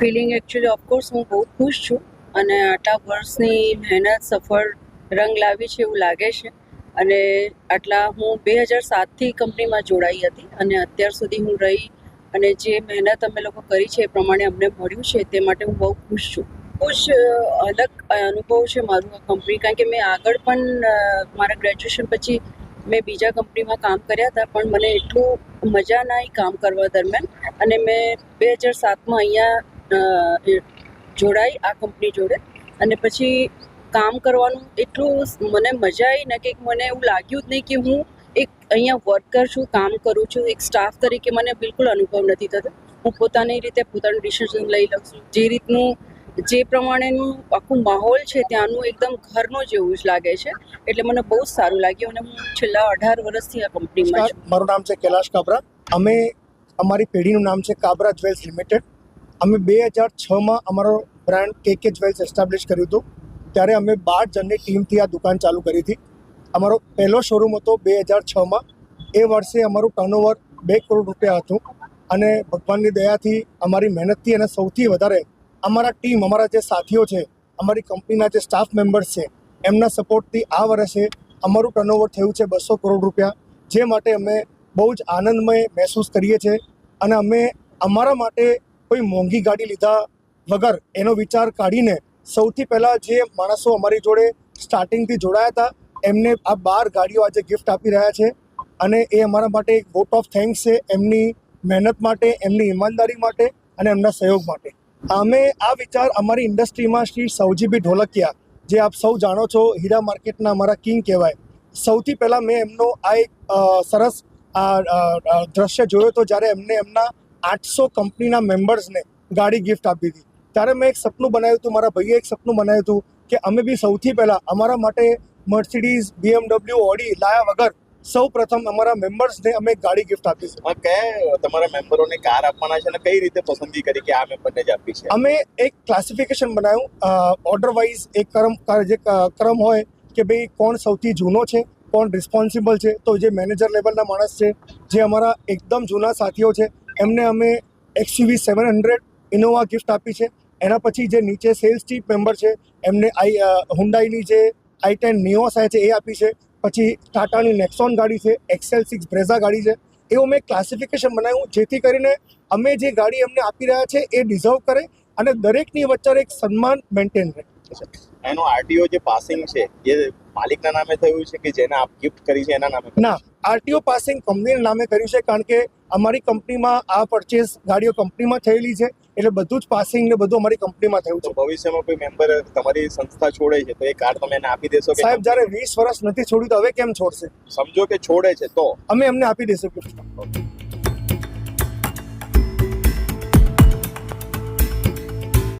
Feeling actually of course હું બહુ ખુશ છું અને આટલા વર્ષની મહેનત, સફળ રંગ લાવી છે એવું લાગે છે. અને આટલા હું બે હજાર સાતથી કંપનીમાં જોડાઈ હતી અને અત્યાર સુધી હું રહી અને જે મહેનત અમે લોકો કરી છે એ પ્રમાણે અમને મળ્યું છે તે માટે હું બહુ ખુશ છું. જ અલગ અનુભવ છે મારું આ કંપની કારણ કે મેં આગળ પણ મારા ગ્રેજ્યુએશન પછી મેં બીજા કંપનીમાં કામ કર્યા હતા, પણ મને એટલું મજા ના આવી કામ કરવા દરમિયાન. અને મેં બે હજાર સાતમાં અહીંયા જોડાઈ આ કંપની જોડે. અને પછી કામ કરવાનું એટલું મને મજા આવી ને કે મને એવું લાગ્યું જ નહીં કે હું એક અહીંયા વર્કર છું કામ કરું છું એક સ્ટાફ તરીકે મને બિલકુલ અનુભવ નથી થતો. હું પોતાની રીતે પોતાનું ડિસિઝન લઈ લઉં છું. જે રીતનું જે પ્રમાણેનું આખું માહોલ છે ત્યાંનું એકદમ ઘરનો જેવું જ લાગે છે. એટલે મને બહુ જ સારું લાગ્યું અને હું છેલ્લા અઢાર વર્ષથી આ કંપનીમાં છું. મારું નામ છે કૈલાશ કાબરા. અમે અમારી પેઢીનું નામ છે કાબરા જ્વેલ્સ લિમિટેડ. અમે બે હજાર છમાં અમારો બ્રાન્ડ કે કે જ્વેલ્સ એસ્ટાબ્લિશ કર્યું હતું. ત્યારે અમે બાર જણની ટીમથી આ દુકાન ચાલુ કરી હતી. અમારો પહેલો શોરૂમ હતો બે હજાર છમાં. એ વર્ષે અમારું ટર્નઓવર બે કરોડ રૂપિયા હતું. અને ભગવાનની દયાથી, અમારી મહેનતથી અને સૌથી વધારે અમારા ટીમ અમારા જે સાથીઓ છે, અમારી કંપનીના જે સ્ટાફ મેમ્બર્સ છે, એમના સપોર્ટથી આ વર્ષે અમારું ટર્નઓવર થયું છે બસો કરોડ રૂપિયા. જે માટે અમે બહુ જ આનંદમય મહેસૂસ કરીએ છીએ. અને અમે અમારા માટે કોઈ મોંઘી ગાડી લીધા વગર એનો વિચાર કાઢીને સૌથી પહેલાં જે માણસો અમારી જોડે સ્ટાર્ટિંગથી જોડાયા હતા, એમને આ બાર ગાડીઓ આજે ગિફ્ટ આપી રહ્યા છે અને એ અમારા માટે એક વોટ ઓફ થેન્ક્સ છે એમની મહેનત માટે, એમની ઈમાનદારી માટે અને એમના સહયોગ માટે. અમે આ વિચાર અમારી ઇન્ડસ્ટ્રીમાં શ્રી સૌજીબી ઢોલકિયા, જે આપ સૌ જાણો છો હીરા માર્કેટના અમારા કિંગ કહેવાય, સૌથી પહેલાં મેં એમનો આ એક સરસ, આ દ્રશ્ય જોયો હતો જ્યારે એમને એમના આઠસો કંપનીના મેમ્બર્સને ગાડી ગિફ્ટ આપી હતી. ત્યારે મેં એક સપનું બનાવ્યું હતું મારા ભાઈએ એક સપનું બનાવ્યું હતું કે અમે બી સૌથી પહેલાં અમારા માટે મર્સિડીઝ બીએમડબલ્યુ ઓડી લાયા વગર સૌ પ્રથમ અમારા મેમ્બર્સને અમે ગાડી ગિફ્ટ આપીશું આ કયા તમારા મેમ્બરોને કાર આપવાના છે અને કઈ રીતે પસંદગી કરી કે આ મેમ્બરને જ આપી છે? અમે એક ક્લાસિફિકેશન બનાવ્યું. ઓર્ડર વાઇઝ એક ક્રમ જે ક્રમ હોય કે ભાઈ કોણ સૌથી જૂનો છે કોણ રિસ્પોન્સિબલ છે તો જે મેનેજર લેવલના માણસ છે જે અમારા એકદમ જૂના સાથીઓ છે એમને અમે XUV seven hundred Innova gift આપી છે. એના પછી જે નીચે સેલ્સ ચીફ મેમ્બર છે એમને આઈ હુન્ડાઈની જે આઈ ટેન નિયોસ આવે છે એ આપી છે. પછી ટાટાની નેક્સોન ગાડી છે એક્સેલ સિક્સ બ્રેઝા ગાડી છે. એવું મેં ક્લાસિફિકેશન બનાવ્યું જેથી કરીને અમે જે ગાડી એમને આપી રહ્યા છે એ ડિઝર્વ કરે અને દરેકની વચ્ચે એક સન્માન મેન્ટેન રહે. એનો આરટીઓ જે પાસિંગ છે એ માલિકના નામે થયું છે કે જેને આપ ગિફ્ટ કરી છે એના નામે? ના આરટીઓ પાસિંગ કંપનીના નામે કર્યું છે કારણ કે અમારી કંપનીમાં આ પરચેસ ગાડીઓ કંપનીમાં થયેલી છે એટલે બધું જ પાસિંગ ને બધું અમારી કંપનીમાં થયું છે. ભવિષ્યમાં કોઈ મેમ્બર તમારી સંસ્થા છોડે છે તો એ કાર્ડ તમે એને આપી દેશો સાહેબ જ્યારે વીસ વર્ષ નથી છોડ્યું તો હવે કેમ છોડશે? સમજો કે છોડે છે તો? અમે એમને આપી દઈશું.